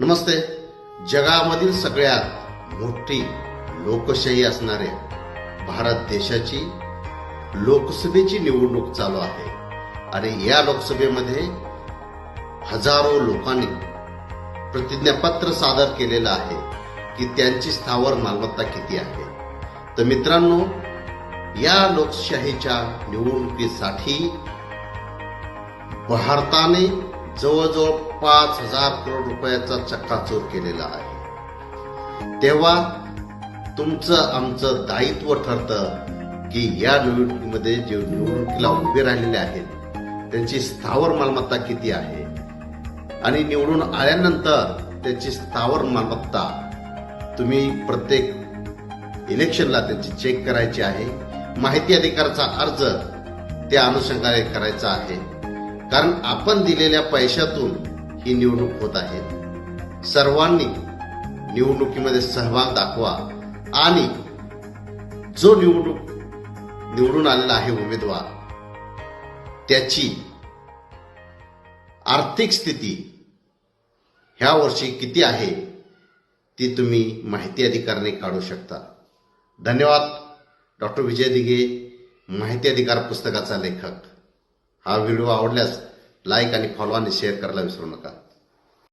नमस्ते. जगामधील सगळ्यात मोठी लोकशाही असणाऱ्या भारत देशाची लोकसभेची निवडणूक चालू आहे. आणि या लोकसभेमध्ये हजारो लोकांनी प्रतिज्ञापत्र सादर केलेलं आहे की त्यांची स्थावर मालमत्ता किती आहे. तर मित्रांनो या लोकशाहीच्या निवडणुकीसाठी भारताने जवळजवळ पाच हजार करोड रुपयाचा चक्काचूर केलेला आहे. तेव्हा तुमचं आमचं दायित्व ठरतं की या निवडणुकीमध्ये जे निवडणुकीला उभे राहिलेले आहेत त्यांची स्थावर मालमत्ता किती आहे? आणि निवडून आल्यानंतर त्याची स्थावर मालमत्ता तुम्ही प्रत्येक इलेक्शनला त्यांची चेक करायची आहे माहिती अधिकाराचा अर्ज त्या अनुषंगाने करायचा आहे. कारण आपण दिलेल्या पैशातून ही निवडणूक होत आहे. सर्वांनी निवडणुकीमध्ये सहभाग दाखवा आणि जो निवडणूक निवडून आलेला आहे उमेदवार त्याची आर्थिक स्थिती ह्या वर्षी किती आहे ती तुम्ही माहिती अधिकाराने काढू शकता. धन्यवाद. डॉक्टर विजय दिघे माहिती अधिकार पुस्तकाचा लेखक. हा व्हिडिओ आवडल्यास लाईक आणि फॉलो आणि शेअर करायला विसरू नका.